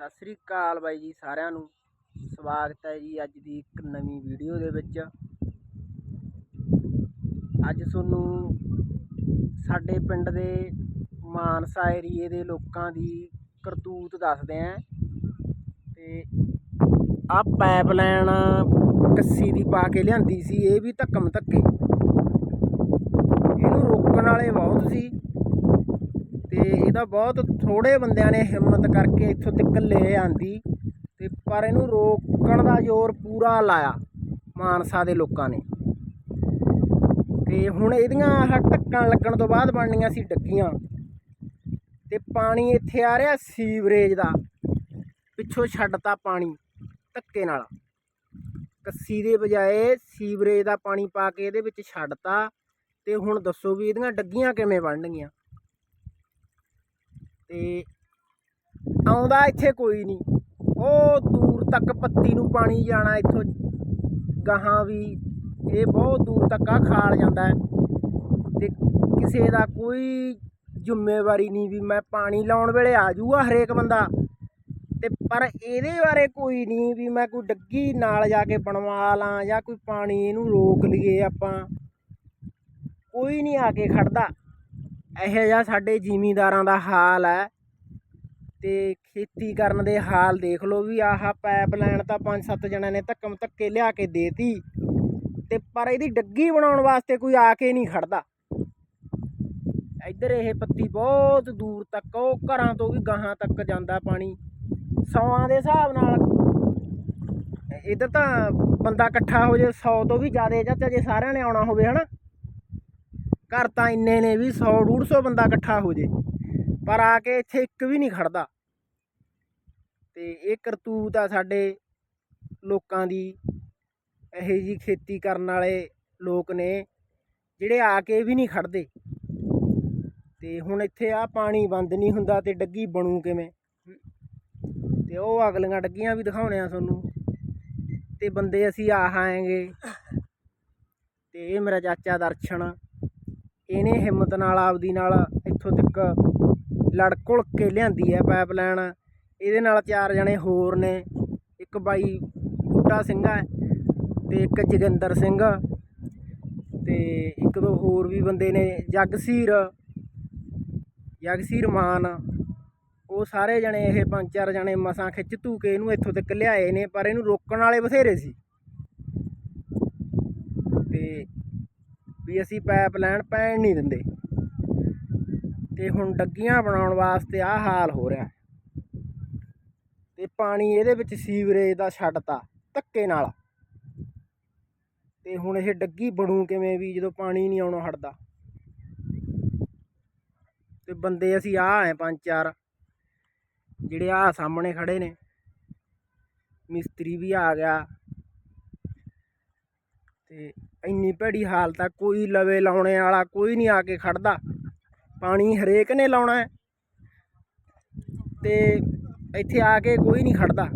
ਸਤਿ ਸ੍ਰੀ ਅਕਾਲ ਬਾਈ ਜੀ ਸਾਰਿਆਂ ਨੂੰ। ਸਵਾਗਤ ਹੈ ਜੀ ਅੱਜ ਦੀ ਇੱਕ ਨਵੀਂ ਵੀਡੀਓ ਦੇ ਵਿੱਚ। ਅੱਜ ਤੁਹਾਨੂੰ ਸਾਡੇ ਪਿੰਡ ਦੇ ਮਾਨਸਾ ਏਰੀਏ ਦੇ ਲੋਕਾਂ ਦੀ ਕਰਤੂਤ ਦੱਸਦੇ ਆਂ ਤੇ ਆ ਪਾਈਪਲਾਈਨ ਕੱਸੀ ਦੀ ਪਾ ਕੇ ਲਿਆਂਦੀ ਸੀ, ਇਹ ਵੀ ਧੱਕਮ ਧੱਕੇ। ਇਹਨੂੰ ਰੋਕਣ ਵਾਲੇ ਬਹੁਤ ਸੀ। ਤੇ ਇਹਦਾ ਬਹੁਤ ਥੋੜੇ ਬੰਦਿਆਂ ਨੇ ਹਿੰਮਤ ਕਰਕੇ ਇੱਥੋਂ ਤੱਕ ਲੈ ਆਂਦੀ ਤੇ ਪਰ ਇਹਨੂੰ ਰੋਕਣ ਦਾ ਜ਼ੋਰ ਪੂਰਾ ਲਾਇਆ ਮਾਨਸਾ ਦੇ ਲੋਕਾਂ ਨੇ। ਤੇ ਹੁਣ ਇਹਦੀਆਂ ਆਹ ਢੱਕਣ ਲੱਗਣ ਤੋਂ ਬਾਅਦ ਬਣਨੀਆਂ ਸੀ ਡੱਗੀਆਂ। ਤੇ ਪਾਣੀ ਇੱਥੇ ਆ ਰਿਹਾ ਸੀਵਰੇਜ ਦਾ। ਪਿੱਛੋਂ ਛੱਡਤਾ ਪਾਣੀ ਧੱਕੇ ਨਾਲ। ਕੱਸੀ ਦੇ ਬਜਾਏ ਸੀਵਰੇਜ ਦਾ ਪਾਣੀ ਪਾ ਕੇ ਇਹਦੇ ਵਿੱਚ ਛੱਡਤਾ। ਤੇ ਹੁਣ ਦੱਸੋ ਵੀ ਇਹਦੀਆਂ ਡੱਗੀਆਂ ਕਿਵੇਂ ਬਣਨਗੀਆਂ? ਤੇ ਆਉਂਦਾ ਇੱਥੇ ਕੋਈ ਨਹੀਂ ਉਹ ਦੂਰ ਤੱਕ ਪੱਤੀ ਨੂੰ ਪਾਣੀ ਜਾਣਾ ਇੱਥੋਂ ਗਾਹਾਂ ਵੀ, ਇਹ ਬਹੁਤ ਦੂਰ ਤੱਕ ਆ, ਖਾਲ ਜਾਂਦਾ ਹੈ। ਤੇ ਕਿਸੇ ਦਾ ਕੋਈ ਜ਼ਿੰਮੇਵਾਰੀ ਨਹੀਂ ਵੀ ਮੈਂ ਪਾਣੀ ਲਾਉਣ ਵੇਲੇ ਆ ਜੂਗਾ ਹਰੇਕ ਬੰਦਾ। ਤੇ ਪਰ ਇਹਦੇ ਬਾਰੇ ਕੋਈ ਨਹੀਂ ਵੀ ਮੈਂ ਕੋਈ ਡੱਗੀ ਨਾਲ ਜਾ ਕੇ ਬਣਵਾ ਲਾਂ ਜਾਂ ਕੋਈ ਪਾਣੀ ਇਹਨੂੰ ਰੋਕ ਲਈਏ ਆਪਾਂ। ਕੋਈ ਨਹੀਂ ਆ ਕੇ ਖੜਦਾ। ਇਹੋ ਜਿਹਾ ਸਾਡੇ ਜ਼ਿਮੀਂਦਾਰਾਂ ਦਾ ਹਾਲ ਹੈ ਤੇ ਖੇਤੀ ਕਰਨ ਦੇ ਹਾਲ ਦੇਖ ਲਓ ਵੀ ਆਹ ਪਾਈਪਲਾਈਨ ਤਾਂ ਪੰਜ ਸੱਤ ਜਣਿਆਂ ਨੇ ਧੱਕਮ ਧੱਕੇ ਲਿਆ ਕੇ ਦੇਤੀ ਤੇ ਪਰ ਇਹਦੀ ਡੱਗੀ ਬਣਾਉਣ ਵਾਸਤੇ ਕੋਈ ਆ ਕੇ ਨਹੀਂ ਖੜਦਾ। ਇੱਧਰ ਇਹ ਪੱਤੀ ਬਹੁਤ ਦੂਰ ਤੱਕ, ਉਹ ਘਰਾਂ ਤੋਂ ਵੀ ਗਾਹਾਂ ਤੱਕ ਜਾਂਦਾ ਪਾਣੀ, ਸੌਆਂ ਦੇ ਹਿਸਾਬ ਨਾਲ। ਇੱਧਰ ਤਾਂ ਬੰਦਾ ਇਕੱਠਾ ਹੋ ਜੇ 100 ਤੋਂ ਵੀ ਜ਼ਿਆਦਾ ਚਾਚਾ ਜੇ ਸਾਰਿਆਂ ਨੇ ਆਉਣਾ ਹੋਵੇ, ਹਨਾ? ਘਰ ਤਾਂ ਇੰਨੇ ਨੇ ਵੀ 100 150 ਬੰਦਾ ਇਕੱਠਾ ਹੋ ਜੇ, ਪਰ ਆ ਕੇ ਇੱਥੇ ਇੱਕ ਵੀ ਨਹੀਂ ਖੜਦਾ। ਤੇ ਇਹ ਕਰਤੂਤ ਆ ਸਾਡੇ ਲੋਕਾਂ ਦੀ, ਇਹੋ ਜੀ ਖੇਤੀ ਕਰਨ ਵਾਲੇ ਲੋਕ ਨੇ, ਜਿਹੜੇ ਆ ਕੇ ਵੀ ਨਹੀਂ ਖੜਦੇ। ਤੇ ਹੁਣ ਇੱਥੇ ਆ ਪਾਣੀ ਬੰਦ ਨਹੀਂ ਹੁੰਦਾ ਤੇ ਡੱਗੀ ਬਣੂ ਕਿਵੇਂ? ਤੇ ਉਹ ਅਗਲੀਆਂ ਡੱਗੀਆਂ ਵੀ ਦਿਖਾਉਣੇ ਆ ਤੁਹਾਨੂੰ। ਤੇ ਬੰਦੇ ਅਸੀਂ ਆਹ ਆਏਗੇ। ਤੇ ਇਹ ਮੇਰਾ ਚਾਚਾ ਦਰਸ਼ਨ ਇਹਨੇ ਹਿੰਮਤ ਨਾਲ, ਆਪਦੀ ਨਾਲ ਇੱਥੋਂ ਤੱਕ ਲੜ ਘੁਲ ਕੇ ਲਿਆਂਦੀ ਹੈ ਪਾਈਪਲਾਈਨ ਇਹਦੇ ਨਾਲ ਚਾਰ ਜਣੇ ਹੋਰ ਨੇ। ਇੱਕ ਬਾਈ ਬੂਟਾ ਸਿੰਘ ਹੈ ਤੇ ਇੱਕ ਜਗਿੰਦਰ ਸਿੰਘ। ਤੇ ਇੱਕ ਦੋ ਹੋਰ ਵੀ ਬੰਦੇ ਨੇ, ਜਗਸੀਰ ਜਗਸੀਰ ਮਾਨ। ਉਹ ਸਾਰੇ ਜਣੇ, ਇਹ ਪੰਜ ਚਾਰ ਜਣੇ ਮਸਾਂ ਖਿੱਚ ਧੂ ਕੇ ਇਹਨੂੰ ਇੱਥੋਂ ਤੱਕ ਲਿਆਏ ਨੇ, ਪਰ ਇਹਨੂੰ ਰੋਕਣ ਵਾਲੇ ਬਥੇਰੇ ਸੀ ਤੇ ਵੀ ਅਸੀਂ ਪਾਈਪ ਲਾਈਨ ਪੈਣ ਨਹੀਂ ਦਿੰਦੇ। ਤੇ ਹੁਣ ਡੱਗੀਆਂ ਬਣਾਉਣ ਵਾਸਤੇ ਆਹ ਹਾਲ ਹੋ ਰਿਹਾ। ਤੇ ਪਾਣੀ ਇਹਦੇ ਵਿੱਚ ਸੀਵਰੇਜ ਦਾ ਛੱਡਤਾ ਧੱਕੇ ਨਾਲ। ਤੇ ਹੁਣ ਇਹ ਡੱਗੀ ਬਣੂ ਕਿਵੇਂ ਵੀ ਜਦੋਂ ਪਾਣੀ ਨਹੀਂ ਆਉਣੋਂ ਹਟਦਾ। ਤੇ ਬੰਦੇ ਅਸੀਂ ਆ ਆਏ ਪੰਜ ਚਾਰ, ਜਿਹੜੇ ਆ ਸਾਹਮਣੇ ਖੜੇ ਨੇ। ਮਿਸਤਰੀ ਵੀ ਆ ਗਿਆ। ਤੇ ਇੰਨੀ ਭੈੜੀ ਹਾਲਤ ਆ, ਕੋਈ ਲਵੇ ਲਾਉਣੇ ਵਾਲਾ, ਕੋਈ ਨਹੀਂ ਆ ਕੇ ਖੜਦਾ। ਪਾਣੀ ਹਰੇਕ ਨੇ ਲਾਉਣਾ ਹੈ। ਤੇ ਇੱਥੇ ਆ ਕੇ ਕੋਈ ਨਹੀਂ ਖੜਦਾ।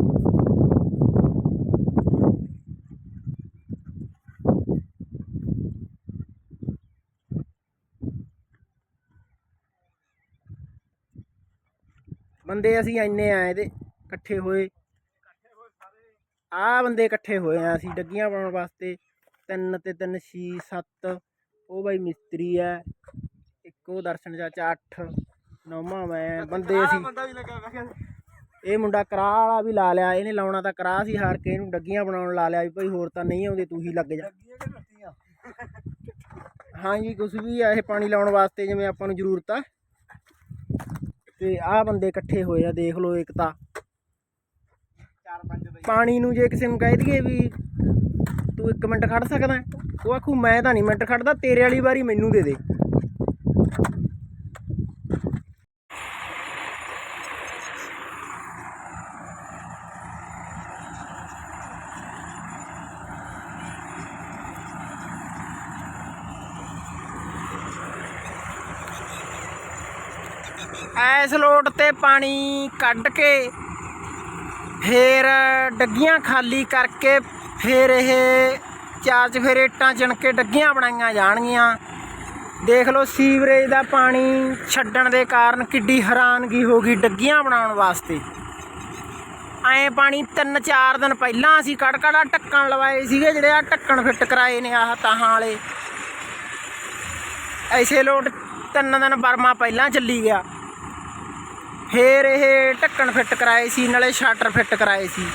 ਬੰਦੇ ਅਸੀਂ ਇੰਨੇ ਆਏ ਤੇ ਇਕੱਠੇ ਹੋਏ। ਆ ਬੰਦੇ ਇਕੱਠੇ ਹੋਏ ਆ ਅਸੀਂ, ਡੱਗੀਆਂ ਪਾਉਣ ਵਾਸਤੇ। ਤਿੰਨ ਤੇ ਤਿੰਨ ਛੇ ਸੱਤ। ਉਹ ਬਾਈ ਮਿਸਤਰੀ ਹੈ ਇੱਕ ਉਹ ਦਰਸ਼ਨ ਚਾਚਾ 8 ਨੌਵਾਂ ਮੈਂ ਬੰਦੇ ਕਿਹਾ ਇਹ ਮੁੰਡਾ ਕਰਾਹ ਵਾਲਾ ਵੀ ਲਾ ਲਿਆ। ਇਹਨੇ ਲਾਉਣਾ ਤਾਂ ਕਰਾਹ ਸੀ ਹਾਰ ਕੇ। ਇਹਨੂੰ ਡੱਗੀਆਂ ਬਣਾਉਣ ਲਾ ਲਿਆ ਵੀ ਭਾਈ ਹੋਰ ਤਾਂ ਨਹੀਂ ਆਉਂਦੇ ਤੂੰ ਹੀ ਲੱਗ ਜਾ। ਹਾਂਜੀ ਕੁਛ ਵੀ ਆ ਇਹ ਪਾਣੀ ਲਾਉਣ ਵਾਸਤੇ ਜਿਵੇਂ ਆਪਾਂ ਨੂੰ ਜ਼ਰੂਰਤ ਆ। ਤੇ ਆਹ ਬੰਦੇ ਇਕੱਠੇ ਹੋਏ ਆ ਦੇਖ ਲਓ ਇੱਕ ਤਾਂ ਪਾਣੀ ਨੂੰ ਜੇ ਕਿਸੇ ਨੂੰ ਕਹਿ ਦਈਏ ਵੀ ਤੂੰ 1 ਮਿੰਟ ਖੜ ਸਕਦਾ ਉਹ ਆਖੂ, ਮੈਂ ਤਾਂ ਨਹੀਂ ਮਿੰਟ ਖੜਦਾ, ਤੇਰੇ ਵਾਲੀ ਵਾਰੀ ਮੈਨੂੰ ਦੇ ਦੇ। ਐਸ ਲੋਟ ਤੇ ਪਾਣੀ ਕੱਢ ਕੇ ਫੇਰ ਡੱਗੀਆਂ ਖਾਲੀ ਕਰਕੇ ਫਿਰ ਇਹ ਚਾਰ ਚਫੇਰੇ ਇੱਟਾਂ ਚਿਣ ਕੇ ਡੱਗੀਆਂ ਬਣਾਈਆਂ ਜਾਣਗੀਆਂ। ਦੇਖ ਲਓ ਸੀਵਰੇਜ ਦਾ ਪਾਣੀ ਛੱਡਣ ਦੇ ਕਾਰਨ ਕਿੱਡੀ ਹੈਰਾਨਗੀ ਹੋ ਗਈ ਡੱਗੀਆਂ ਬਣਾਉਣ ਵਾਸਤੇ। ਐ ਪਾਣੀ ਤਿੰਨ ਚਾਰ ਦਿਨ ਪਹਿਲਾਂ ਅਸੀਂ ਕੜਕੜਾ ਢੱਕਣ ਲਵਾਏ ਸੀਗੇ, ਜਿਹੜੇ ਆ ਢੱਕਣ ਫਿੱਟ ਕਰਾਏ ਨੇ ਆਹ ਤਾਹਾਂ ਵਾਲੇ। ਐਸੇ ਲੋਟ ਤਿੰਨ ਦਿਨ ਬਰਮਾ ਪਹਿਲਾਂ ਚੱਲੀ ਗਿਆ। ਫੇਰ ਇਹ ਢੱਕਣ ਫਿੱਟ ਕਰਾਏ ਸੀ, ਨਾਲੇ ਸ਼ਟਰ ਫਿੱਟ ਕਰਾਏ ਸੀ।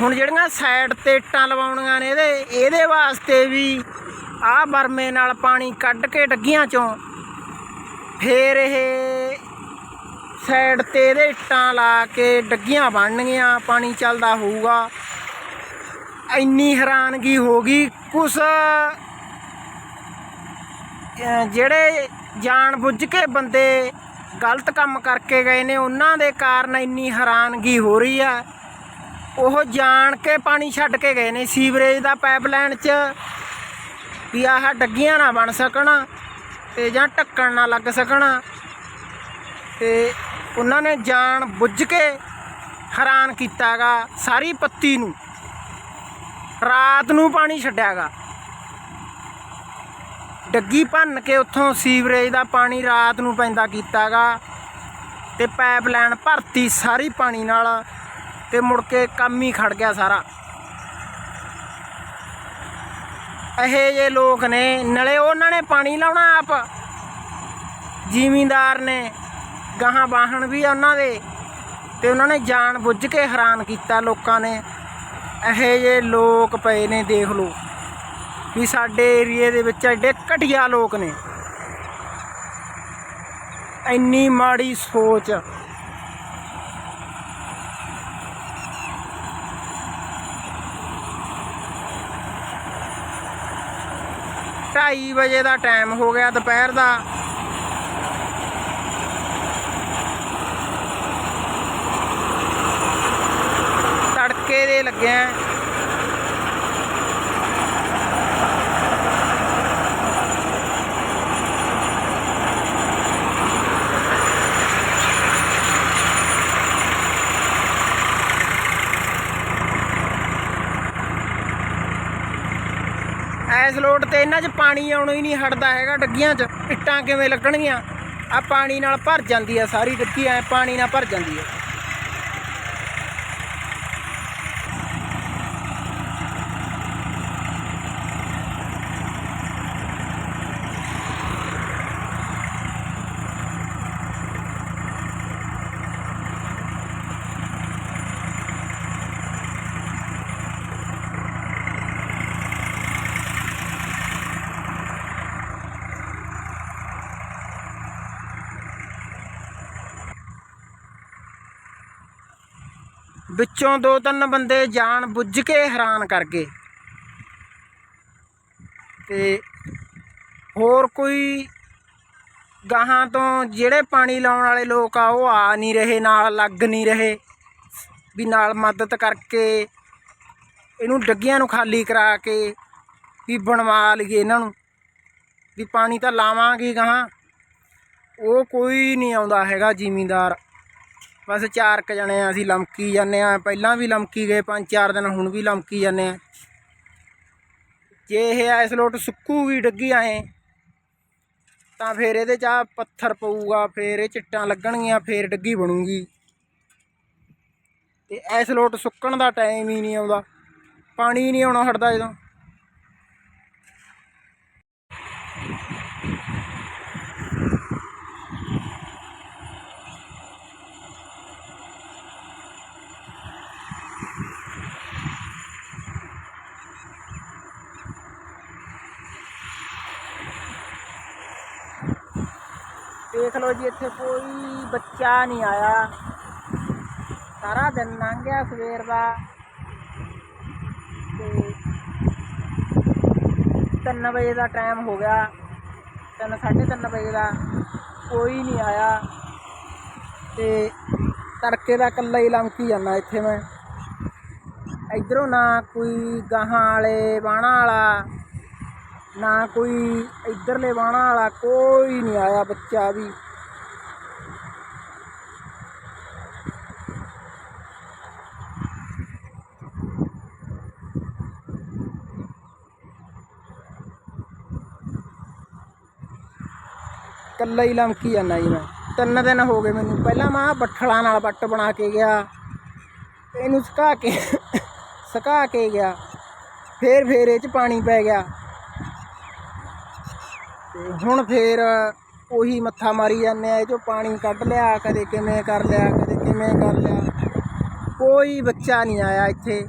ਹੁਣ ਜਿਹੜੀਆਂ ਸਾਈਡ ਤੇ ਇੱਟਾਂ ਲਵਾਉਣੀਆਂ ਨੇ ਇਹਦੇ ਇਹਦੇ ਵਾਸਤੇ ਵੀ ਆਹ ਬਰਮੇ ਨਾਲ ਪਾਣੀ ਕੱਢ ਕੇ ਡੱਗੀਆਂ ਚੋਂ ਫੇਰ ਇਹ ਸਾਈਡ ਤੇ ਇਹਦੇ ਇੱਟਾਂ ਲਾ ਕੇ ਡੱਗੀਆਂ ਬਣਨਗੀਆਂ, ਪਾਣੀ ਚੱਲਦਾ ਹੋਊਗਾ। ਇੰਨੀ ਹੈਰਾਨਗੀ ਹੋ ਗਈ ਕੁਛ ਜਿਹੜੇ ਜਾਣ ਬੁੱਝ ਕੇ ਬੰਦੇ ਗਲਤ ਕੰਮ ਕਰਕੇ ਗਏ ਨੇ, ਉਹਨਾਂ ਦੇ ਕਾਰਨ ਇੰਨੀ ਹੈਰਾਨਗੀ ਹੋ ਰਹੀ ਆ। ਉਹ ਜਾਣ ਕੇ ਪਾਣੀ ਛੱਡ ਕੇ ਗਏ ਨੇ ਸੀਵਰੇਜ ਦਾ ਪਾਈਪਲਾਈਨ 'ਚ ਵੀ ਆਹ ਡੱਗੀਆਂ ਨਾ ਬਣ ਸਕਣ ਤੇ ਜਾਂ ਢੱਕਣ ਨਾ ਲੱਗ ਸਕਣ। ਤੇ ਉਹਨਾਂ ਨੇ ਜਾਣ ਬੁੱਝ ਕੇ ਹੈਰਾਨ ਕੀਤਾਗਾ ਸਾਰੀ ਪੱਤੀ ਨੂੰ। ਰਾਤ ਨੂੰ ਪਾਣੀ ਛੱਡਿਆਗਾ। ਡੱਗੀ ਭੰਨ ਕੇ ਉੱਥੋਂ ਸੀਵਰੇਜ ਦਾ ਪਾਣੀ ਰਾਤ ਨੂੰ ਪੈਂਦਾ ਕੀਤਾਗਾ ਤੇ ਪਾਈਪਲਾਈਨ ਭਰਤੀ ਸਾਰੀ ਪਾਣੀ ਨਾਲ ਤੇ ਮੁੜ ਕੇ ਕੰਮ ਹੀ ਖੜ ਗਿਆ ਸਾਰਾ। ਇਹੇ ਜੇ ਲੋਕ ਨੇ, ਨਲੇ ਉਹਨਾਂ ਨੇ ਪਾਣੀ ਲਾਉਣਾ ਆਪ। ਜ਼ਿਮੀਂਦਾਰ ਨੇ, ਗਾਹਾਂ ਵਾਹਣ ਵੀ ਆ ਉਹਨਾਂ ਦੇ। ਤੇ ਉਹਨਾਂ ਨੇ ਜਾਣ ਬੁੱਝ ਕੇ ਹੈਰਾਨ ਕੀਤਾ ਲੋਕਾਂ ਨੇ। ਇਹੇ ਜੇ ਲੋਕ ਪਏ ਨੇ, ਦੇਖ ਲਓ। ਵੀ ਸਾਡੇ ਏਰੀਏ ਦੇ ਵਿੱਚ ਐਡੇ ਘਟੀਆ ਲੋਕ ਨੇ। ਇੰਨੀ ਮਾੜੀ ਸੋਚ। ਢਾਈ ਵਜੇ ਦਾ ਟਾਈਮ ਹੋ ਗਿਆ ਦੁਪਹਿਰ ਦਾ। ਤੜਕੇ ਦੇ ਲੱਗਿਆ ਐਸ ਤੇ ਇਹਨਾਂ 'ਚ ਪਾਣੀ ਆਉਣਾ ਹੀ ਨਹੀਂ ਹਟਦਾ ਹੈਗਾ ਡੱਗੀਆਂ 'ਚ, ਇੱਟਾਂ ਕਿਵੇਂ ਲੱਗਣਗੀਆਂ? ਆ ਪਾਣੀ ਨਾਲ ਭਰ ਜਾਂਦੀ ਆ ਸਾਰੀ ਡੱਗੀ ਐ ਪਾਣੀ ਨਾਲ ਭਰ ਜਾਂਦੀ ਆ। ਵਿੱਚੋਂ ਦੋ ਤਿੰਨ ਬੰਦੇ ਜਾਣ ਬੁੱਝ ਕੇ ਹੈਰਾਨ ਕਰ ਗਏ। ਤੇ ਹੋਰ ਕੋਈ ਗਾਹਾਂ ਤੋਂ ਜਿਹੜੇ ਪਾਣੀ ਲਾਉਣ ਵਾਲੇ ਲੋਕ ਆ, ਉਹ ਆ ਨਹੀਂ ਰਹੇ, ਨਾਲ ਲੱਗ ਨਹੀਂ ਰਹੇ, ਵੀ ਨਾਲ ਮਦਦ ਕਰਕੇ ਇਹਨੂੰ ਡੱਗੀਆਂ ਨੂੰ ਖਾਲੀ ਕਰਾ ਕੇ ਵੀ ਬਣਵਾ ਲਈਏ ਇਹਨਾਂ ਨੂੰ, ਵੀ ਪਾਣੀ ਤਾਂ ਲਾਵਾਂਗੇ ਗਾਹਾਂ। ਉਹ ਕੋਈ ਨਹੀਂ ਆਉਂਦਾ ਹੈਗਾ ਜ਼ਿਮੀਂਦਾਰ। ਬਸ ਚਾਰ ਕ ਜਣੇ ਆ, ਅਸੀਂ ਲਮਕੀ ਜਾਂਦੇ ਆ। ਪਹਿਲਾਂ ਵੀ ਲਮਕੀ ਗਏ, ਪੰਜ ਚਾਰ ਦਿਨ, ਹੁਣ ਵੀ ਲਮਕੀ ਜਾਂਦੇ ਆ। ਜੇ ਇਹ ਇਸ ਲੋਟ ਸੁੱਕੂਗੀ ਡੱਗੀ ਆਏ, ਤਾਂ ਫਿਰ ਇਹਦੇ 'ਚ ਆ ਪੱਥਰ ਪਊਗਾ, ਫਿਰ ਇਹ ਚਿੱਟਾਂ ਲੱਗਣਗੀਆਂ, ਫਿਰ ਡੱਗੀ ਬਣੂਗੀ। ਤੇ ਇਸ ਲੋਟ ਸੁੱਕਣ ਦਾ ਟਾਈਮ ਹੀ ਨਹੀਂ ਆਉਂਦਾ। ਪਾਣੀ ਨਹੀਂ ਆਉਣਾ ਹਟਦਾ ਜਦੋਂ। ਦੇਖ ਲਓ ਜੀ, ਇੱਥੇ ਕੋਈ ਬੱਚਾ ਨਹੀਂ ਆਇਆ। ਸਾਰਾ ਦਿਨ ਲੰਘ ਗਿਆ ਸਵੇਰ ਦਾ। ਤੇ 3 ਵਜੇ ਦਾ ਟਾਈਮ ਹੋ ਗਿਆ। 3 3:30 ਵਜੇ ਦਾ ਕੋਈ ਨਹੀਂ ਆਇਆ। ਤੇ ਤੜਕੇ ਦਾ ਇਕੱਲਾ ਹੀ ਲੰਕੀ ਜਾਂਦਾ ਇੱਥੇ ਮੈਂ। ਇਧਰੋਂ ਨਾ ਕੋਈ ਗਾਹਾਂ ਵਾਲੇ ਬਾਣਾ ਵਾਲਾ ਨਾ ਕੋਈ ਇਧਰਲੇ ਬਾਣਾ ਵਾਲਾ, ਕੋਈ ਨਹੀਂ ਆਇਆ ਬੱਚਾ ਵੀ। ਕੱਲਾ ਹੀ ਲਮਕੀ ਜਾਂਦਾ ਜੀ ਮੈਂ। ਤਿੰਨ ਦਿਨ ਹੋ ਗਏ ਮੈਨੂੰ। ਪਹਿਲਾਂ ਮੈਂ ਬੱਠਲਾਂ ਨਾਲ ਵੱਟ ਬਣਾ ਕੇ ਗਿਆ। ਇਹਨੂੰ ਸੁਕਾ ਕੇ ਸੁਕਾ ਕੇ ਗਿਆ। ਫੇਰ ਫੇਰ ਇਹ ਚ ਪਾਣੀ ਪੈ ਗਿਆ। ਤੇ ਹੁਣ ਫੇਰ ਉਹੀ ਮੱਥਾ ਮਾਰੀ ਜਾਂਦੇ ਆ, ਇਹ ਚੋਂ ਪਾਣੀ ਕੱਢ ਲਿਆ, ਕਦੇ ਕਿਵੇਂ ਕਰ ਲਿਆ, ਕਦੇ ਕਿਵੇਂ ਕਰ ਲਿਆ। ਕੋਈ ਬੱਚਾ ਨਹੀਂ ਆਇਆ ਇੱਥੇ।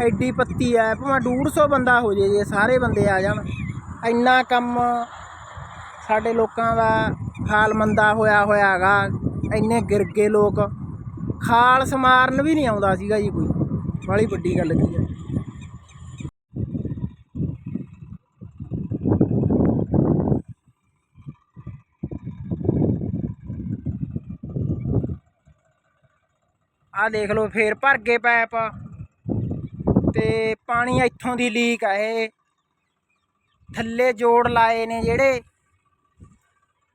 ਐਡੀ ਪੱਤੀ ਐ ਭਾਵੇਂ 150 ਬੰਦਾ ਹੋ ਜੇ ਜੇ ਸਾਰੇ ਬੰਦੇ ਆ ਜਾਣ। ਇੰਨਾ ਕੰਮ ਸਾਡੇ ਲੋਕਾਂ ਦਾ ਹਾਲ ਮੰਦਾ ਹੋਇਆ ਹੋਇਆ ਹੈਗਾ। ਇੰਨੇ ਗਿਰ ਗਏ ਲੋਕ। ਖਾਲ ਸਮਾਰਨ ਵੀ ਨਹੀਂ ਆਉਂਦਾ ਸੀਗਾ ਜੀ ਕੋਈ। ਬੜੀ ਵੱਡੀ ਗੱਲ ਕੀ ਹੈ ਆ ਦੇਖ ਲਓ, ਫੇਰ ਭਰ ਗਏ ਪੈਪ ਤੇ ਪਾਣੀ ਇੱਥੋਂ ਦੀ ਲੀਕ ਆ ਇਹ। ਥੱਲੇ ਜੋੜ ਲਾਏ ਨੇ ਜਿਹੜੇ।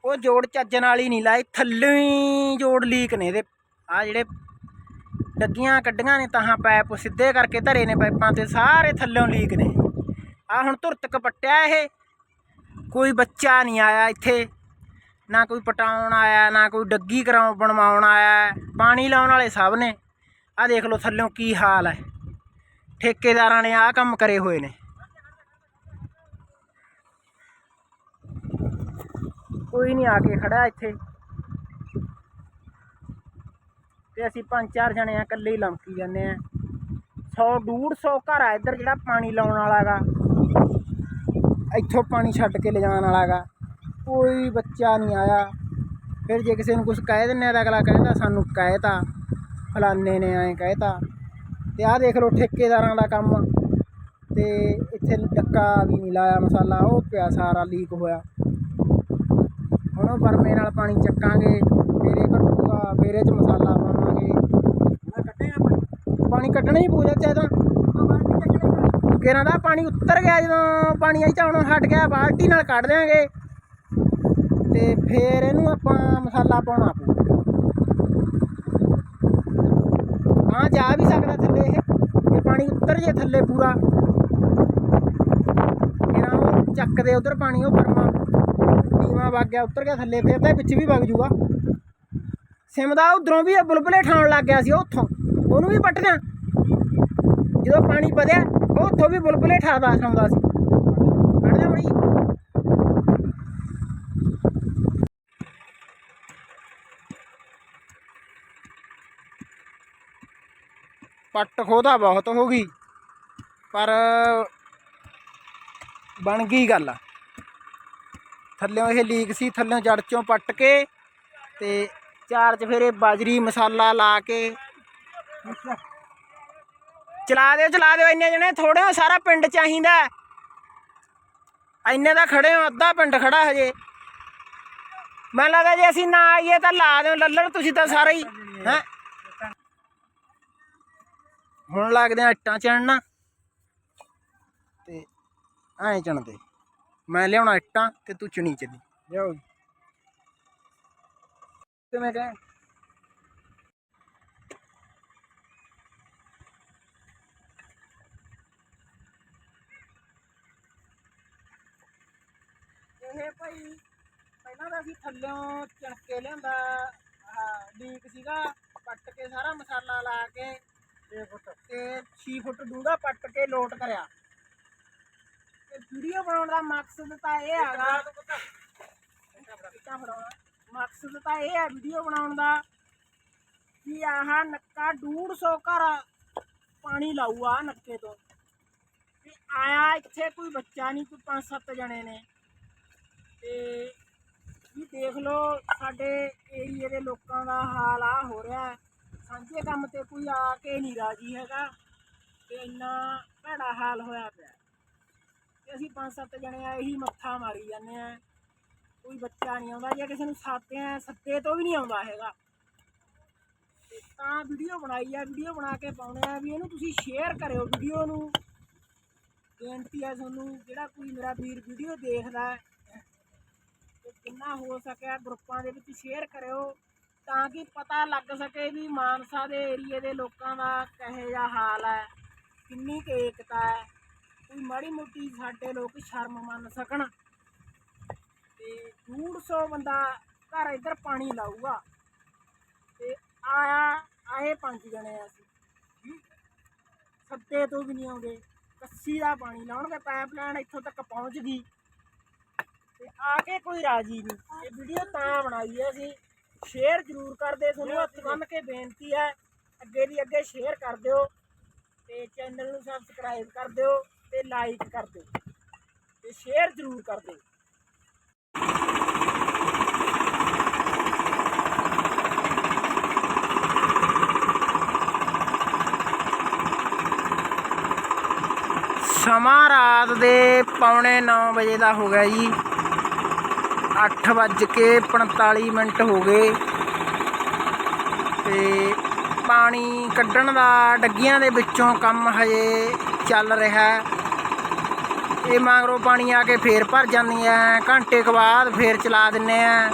ਉਹ ਜੋੜ ਚੱਜਣ ਵਾਲੀ ਨਹੀਂ ਲਾਏ, ਥੱਲੇ ਹੀ ਜੋੜ ਲੀਕ ਨੇ ਇਹਦੇ। ਆ ਜਿਹੜੇ ਡੱਗੀਆਂ ਕੱਢੀਆਂ ਨੇ, ਤਾਂ ਪੈਪ ਸਿੱਧੇ ਕਰਕੇ ਧਰੇ ਨੇ ਪਾਈਪਾਂ ਤੇ, ਸਾਰੇ ਥੱਲਿਓਂ ਲੀਕ ਨੇ। ਆ ਹੁਣ ਧੁਰਤ ਕਪਟਿਆ ਇਹ। ਕੋਈ ਬੱਚਾ ਨਹੀਂ ਆਇਆ ਇੱਥੇ। ਨਾ ਕੋਈ ਪਟਾਉਣ ਆਇਆ, ਨਾ ਕੋਈ ਡੱਗੀ ਕਰਾਉਣ ਬਣਵਾਉਣ ਆਇਆ। ਪਾਣੀ ਲਾਉਣ ਵਾਲੇ ਸਭ ਨੇ। ਆ ਦੇਖ ਲਓ ਥੱਲਿਓਂ ਕੀ ਹਾਲ ਹੈ। ਠੇਕੇਦਾਰਾਂ ਨੇ ਆਹ ਕੰਮ ਕਰੇ ਹੋਏ ਨੇ। ਕੋਈ ਨਹੀਂ ਆ ਕੇ ਖੜਾ ਇੱਥੇ। ਤੇ ਅਸੀਂ ਪੰਜ ਚਾਰ ਜਣੇ ਆ, ਇਕੱਲੇ ਹੀ ਲੰਮਕੀ ਜਾਂਦੇ ਆ। 100 150 ਘਰ ਆ ਇੱਧਰ ਜਿਹੜਾ ਪਾਣੀ ਲਾਉਣ ਵਾਲਾਗਾ। ਇੱਥੋਂ ਪਾਣੀ ਛੱਡ ਕੇ ਲਿਜਾਣ ਵਾਲਾਗਾ। ਕੋਈ ਬੱਚਾ ਨਹੀਂ ਆਇਆ। ਫਿਰ ਜੇ ਕਿਸੇ ਨੂੰ ਕੁਝ ਕਹਿ ਦਿੰਨੇ ਆ ਤਾਂ ਅਗਲਾ ਕਹਿੰਦਾ ਸਾਨੂੰ ਕਹਿਤਾ। ਫਲਾਨੇ ਨੇ ਐਂ ਕਹਿਤਾ ਤੇ। ਆਹ ਦੇਖ ਲਓ ਠੇਕੇਦਾਰਾਂ ਦਾ ਕੰਮ। ਤੇ ਇੱਥੇ ਡੱਕਾ ਵੀ ਨਹੀਂ ਲਾਇਆ ਮਸਾਲਾ ਉਹ ਪਿਆ ਸਾਰਾ ਲੀਕ ਹੋਇਆ। ਹੁਣ ਉਹ ਬਰਮੇ ਨਾਲ ਪਾਣੀ ਚੱਕਾਂਗੇ ਫਿਰ ਘਟੂਗਾ ਫਿਰ ਚ ਮਸਾਲਾ ਪਾਵਾਂਗੇ। ਪਾਣੀ। ਕੱਢਣਾ ਹੀ ਪੂਜਾ ਚਾਹੀਦਾ ਕਿਰਾਂ ਦਾ? ਪਾਣੀ ਉੱਤਰ ਗਿਆ ਜਦੋਂ ਪਾਣੀ ਆਈ ਹੁਣ ਹਟ ਗਿਆ ਬਾਲਟੀ ਨਾਲ ਕੱਢ ਦਿਆਂਗੇ। ਤੇ ਫੇਰ ਇਹਨੂੰ ਆਪਾਂ ਮਸਾਲਾ ਪਾਉਣਾ ਪਊ ਹਾਂ ਜਾ ਵੀ ਸਕਦਾ ਥੱਲੇ ਇਹ ਜੇ ਪਾਣੀ ਉੱਤਰ ਜੇ ਥੱਲੇ ਪੂਰਾ। ਕਿਰਾਂ ਉਹ ਚੱਕਦੇ ਉਧਰ ਪਾਣੀ, ਉਹ ਪਰਮਾ ਨੀਵਾ ਵਗ ਗਿਆ, ਉੱਤਰ ਗਿਆ ਥੱਲੇ, ਫਿਰ ਤਾਂ ਵਿੱਚ ਵੀ ਵਗ ਜੂਗਾ। ਸਿਮ ਦਾ ਉਧਰੋਂ ਵੀ ਬੁਲਬੁਲੇ ਠਾਉਣ ਲੱਗ ਗਿਆ ਸੀ ਉੱਥੋਂ, ਉਹਨੂੰ ਵੀ ਪੱਟਣਾ। ਜਦੋਂ ਪਾਣੀ ਵਧਿਆ, ਉਹ ਉੱਥੋਂ ਵੀ ਬੁਲਬੁਲੇ ਠਾਦਾ ਠਾਉਂਦਾ ਸੀ ਕੱਢ ਜਾ ਬੜੀ ਪੱਟ ਖੋਦਾ ਬਹੁਤ ਹੋ ਗਈ। ਪਰ ਬਣ ਗਈ ਗੱਲ। ਥੱਲਿਓਂ ਇਹ ਲੀਕ ਸੀ ਥੱਲਿਓਂ ਜੜ ਚੋਂ ਪੱਟ ਕੇ ਤੇ ਚਾਰ ਚਫੇਰੇ ਬਾਜਰੀ ਮਸਾਲਾ ਲਾ ਕੇ ਚਲਾ ਦਿਓ ਚਲਾ ਦਿਓ, ਇੰਨੇ ਜਣੇ ਥੋੜੇ ਹੋ, ਸਾਰਾ ਪਿੰਡ ਚਾਹੀਦਾ ਹੈ। ਇੰਨੇ ਦਾ ਖੜੇ ਹੋ, ਅੱਧਾ ਪਿੰਡ ਖੜਾ ਹਜੇ। ਮੈਨੂੰ ਲੱਗਦਾ ਜੇ ਅਸੀਂ ਨਾ ਆਈਏ ਤਾਂ ਲਾ ਦਿਓ, ਲੱਲੜ, ਤੁਸੀਂ ਤਾਂ ਸਾਰੇ ਹੀ, ਹੈ? ਹੁਣ ਲੱਗਦੇ ਆ ਇੱਟਾਂ ਚਣਨਾ। ਤੇ ਐਂ ਚਣਦੇ। ਮੈਂ ਲਿਆਉਣਾ ਇੱਟਾਂ ਤੇ ਤੂੰ ਚਣੀ ਚੱਲੀ ਲਿਆਓ ਕਿਵੇਂ ਕਹੇ ਇਹ ਭਾਈ, ਪਹਿਲਾਂ ਤਾਂ ਅਸੀਂ ਥੱਲਿਓਂ ਚਣਕੇ ਲਿਆਂਦਾ ਲੀਕ ਸੀਗਾ ਪੱਟ ਕੇ ਸਾਰਾ ਮਸਾਲਾ ਲਾ ਕੇ 6 ਫੁੱਟ ਤੇ 6 ਫੁੱਟ ਡੂੰਘਾ ਪੱਟ ਕੇ ਲੋਟ ਕਰਿਆ। ਤੇ ਵੀਡੀਓ ਬਣਾਉਣ ਦਾ ਮਕਸਦ ਤਾਂ ਇਹ ਹੈਗਾ ਇੱਟਾਂ ਫੜਾਉਣਾ। ਮਕਸਦ ਤਾਂ ਇਹ ਹੈ ਵੀਡੀਓ ਬਣਾਉਣ ਦਾ ਕਿ ਆਹ ਨੱਕਾ 150 ਘਰ ਪਾਣੀ ਲਾਊਗਾ ਨੱਕੇ ਤੋਂ। ਵੀ ਆਇਆ ਇੱਥੇ ਕੋਈ ਬੱਚਾ ਨਹੀਂ ਕੋਈ ਪੰਜ ਸੱਤ ਜਣੇ ਨੇ। ਤੇ ਵੀ ਦੇਖ ਲਓ ਸਾਡੇ ਏਰੀਏ ਦੇ ਲੋਕਾਂ ਦਾ ਹਾਲ ਆ ਹੋ ਰਿਹਾ। ਹੈ। ਸਾਂਝੇ ਕੰਮ ਤੇ ਕੋਈ ਆ ਕੇ ਨਹੀਂ ਰਾਜੀ ਹੈਗਾ ਤੇ ਇੰਨਾ ਭੈੜਾ ਹਾਲ ਹੋਇਆ ਪਿਆ। ਤੇ ਅਸੀਂ ਪੰਜ ਸੱਤ ਜਣੇ ਆ, ਇਹੀ ਮੱਥਾ ਮਾਰੀ ਜਾਂਦੇ ਆ। ਕੋਈ ਬੱਚਾ ਨਹੀਂ ਆਉਂਦਾ, ਜਾਂ ਕਿਸੇ ਨੂੰ ਸਾਤੇ ਆ ਸੱਤੇ ਤੋਂ ਵੀ ਨਹੀਂ ਆਉਂਦਾ ਹੈਗਾ। ਤਾਂ ਵੀਡੀਓ ਬਣਾਈ ਆ, ਵੀਡੀਓ ਬਣਾ ਕੇ ਪਾਉਣੇ ਆ ਵੀ ਇਹਨੂੰ ਤੁਸੀਂ ਸ਼ੇਅਰ ਕਰਿਓ ਵੀਡੀਓ ਨੂੰ। ਬੇਨਤੀ ਹੈ ਤੁਹਾਨੂੰ, ਜਿਹੜਾ ਕੋਈ ਮੇਰਾ ਵੀਰ ਵੀਡੀਓ ਦੇਖਦਾ ਹੈ, ਤੇ ਜਿੰਨਾ ਹੋ ਸਕਿਆ ਗਰੁੱਪਾਂ ਦੇ ਵਿੱਚ ਸ਼ੇਅਰ ਕਰਿਓ। ਤਾਂ ਕਿ ਪਤਾ ਲੱਗ ਸਕੇ ਵੀ ਮਾਨਸਾ ਦੇ ਏਰੀਏ ਦੇ ਲੋਕਾਂ ਦਾ ਕਹੇ ਜਿਹਾ ਹਾਲ ਹੈ, ਕਿੰਨੀ ਕੁ ਏਕਤਾ ਹੈ, ਕੋਈ ਮਾੜੀ ਮੋਟੀ ਸਾਡੇ ਲੋਕ ਸ਼ਰਮ ਮੰਨ ਸਕਣ। ਤੇ 150 ਬੰਦਾ ਘਰ ਇੱਧਰ ਪਾਣੀ ਲਾਊਗਾ ਤੇ ਆਇਆ, ਆਏ ਪੰਜ ਜਣੇ ਅਸੀਂ। ਸੱਤੇ ਤੋਂ ਵੀ ਨਹੀਂ ਆਉਂਦੇ। ਕੱਸੀ ਦਾ ਪਾਣੀ ਲਾਉਣਗੇ ਪਾਈਪਲਾਈਨ ਇੱਥੋਂ ਤੱਕ ਪਹੁੰਚ ਗਈ। ਤੇ ਆ ਕੇ ਕੋਈ ਰਾਜੀ ਨਹੀਂ। ਇਹ ਵੀਡੀਓ ਤਾਂ ਬਣਾਈ ਹੈ ਅਸੀਂ। ਸ਼ੇਅਰ ਜ਼ਰੂਰ ਕਰ ਦਿਓ, ਤੁਹਾਨੂੰ ਹੱਥ ਬੰਨ੍ਹ ਕੇ ਬੇਨਤੀ ਹੈ, ਅੱਗੇ ਦੀ ਅੱਗੇ ਸ਼ੇਅਰ ਕਰ ਦਿਓ ਤੇ ਚੈਨਲ ਨੂੰ ਸਬਸਕ੍ਰਾਈਬ ਕਰ ਦਿਓ ਤੇ ਲਾਈਕ ਕਰ ਦਿਓ ਤੇ ਸ਼ੇਅਰ ਜ਼ਰੂਰ ਕਰ ਦਿਓ। ਸਮਾਂ ਰਾਤ ਦੇ ਪੌਣੇ 9 ਵਜੇ ਦਾ ਹੋ ਗਿਆ ਜੀ। 8 ਵੱਜ ਕੇ 45 ਮਿੰਟ ਹੋ ਗਏ। ਤੇ ਪਾਣੀ ਕੱਢਣ ਦਾ ਡੱਗੀਆਂ ਦੇ ਵਿੱਚੋਂ ਕੰਮ ਹਜੇ ਚੱਲ ਰਿਹਾ। ਇਹ ਮਗਰੋਂ ਪਾਣੀ ਆ ਕੇ ਫੇਰ ਭਰ ਜਾਂਦੀਆਂ ਘੰਟੇ ਕੁ ਬਾਅਦ ਫੇਰ ਚਲਾ ਦਿੰਨੇ ਆ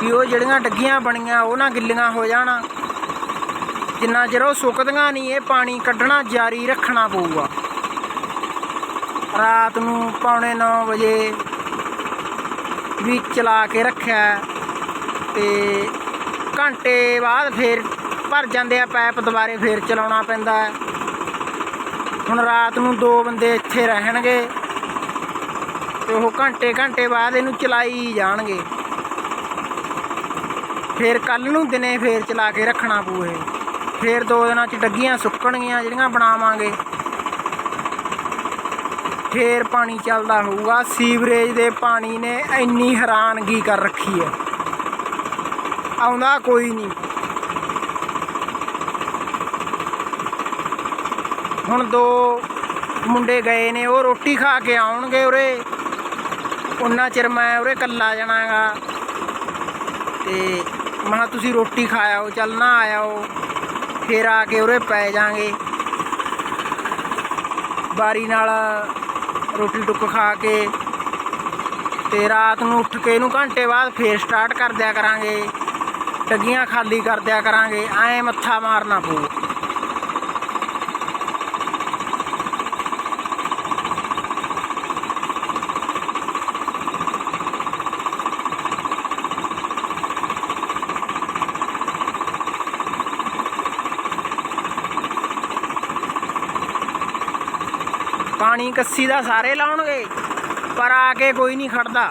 ਕਿ ਉਹ ਜਿਹੜੀਆਂ ਡੱਗੀਆਂ ਬਣੀਆਂ, ਉਹ ਨਾ ਗਿੱਲੀਆਂ ਹੋ ਜਾਣ। ਜਿੰਨਾ ਚਿਰ ਉਹ ਸੁੱਕਦੀਆਂ ਨਹੀਂ, ਇਹ ਪਾਣੀ ਕੱਢਣਾ ਜਾਰੀ ਰੱਖਣਾ ਪਊਗਾ। ਰਾਤ ਨੂੰ ਪੌਣੇ 9 ਵਜੇ ਵੀ ਚਲਾ ਕੇ ਰੱਖਿਆ। ਹੈ ਤੇ ਘੰਟੇ ਬਾਅਦ ਫੇਰ ਭਰ ਜਾਂਦੇ ਆ ਪੈਪ ਦੁਬਾਰੇ ਫੇਰ ਚਲਾਉਣਾ ਪੈਂਦਾ ਹੁਣ ਰਾਤ ਨੂੰ ਦੋ ਬੰਦੇ ਇੱਥੇ ਰਹਿਣਗੇ ਤੇ ਉਹ ਘੰਟੇ ਘੰਟੇ ਬਾਅਦ ਇਹਨੂੰ ਚਲਾਈ ਜਾਣਗੇ। ਫੇਰ ਕੱਲ ਨੂੰ ਦਿਨੇ ਫੇਰ ਚਲਾ ਕੇ ਰੱਖਣਾ ਪਊ ਇਹ। ਫੇਰ ਦੋ ਦਿਨਾਂ ਚ ਡੱਗੀਆਂ ਸੁੱਕਣਗੀਆਂ ਜਿਹੜੀਆਂ ਬਣਾਵਾਂਗੇ। ਫੇਰ ਪਾਣੀ ਚੱਲਦਾ ਹੋਊਗਾ। ਸੀਵਰੇਜ ਦੇ ਪਾਣੀ ਨੇ ਇੰਨੀ ਹੈਰਾਨਗੀ ਕਰ ਰੱਖੀ ਹੈ। ਆਉਂਦਾ ਕੋਈ ਨਹੀਂ। ਹੁਣ ਦੋ ਮੁੰਡੇ ਗਏ ਨੇ, ਉਹ ਰੋਟੀ ਖਾ ਕੇ ਆਉਣਗੇ ਉਰੇ। ਉਹਨਾਂ ਚਿਰ ਮੈਂ ਉਰੇ ਕੱਲਾ ਜਾਣਾਗਾ। ਤੇ ਮੈਂ ਕਿਹਾ, ਤੁਸੀਂ ਰੋਟੀ ਖਾਇਓ, ਚੱਲ ਨਾ ਆਇਓ। ਫੇਰ ਆ ਕੇ ਉਰੇ ਪੈ ਜਾਾਂਗੇ। ਬਾਰੀ ਨਾਲ ਰੋਟੀ ਟੁੱਕ ਖਾ ਕੇ ਤੇ ਰਾਤ ਨੂੰ ਉੱਠ ਕੇ ਇਹਨੂੰ ਘੰਟੇ ਬਾਅਦ ਫੇਰ ਸਟਾਰਟ ਕਰ ਦਿਆ ਕਰਾਂਗੇ। ਟੱਗੀਆਂ ਖਾਲੀ ਕਰ ਦਿਆ ਕਰਾਂਗੇ। ਐਂ ਮੱਥਾ ਮਾਰਨਾ ਪਊ। ਪਾਣੀ ਕੱਸੀ ਦਾ ਸਾਰੇ ਲਾਉਣਗੇ ਪਰ ਆ ਕੇ ਕੋਈ ਨਹੀਂ ਖੜਦਾ।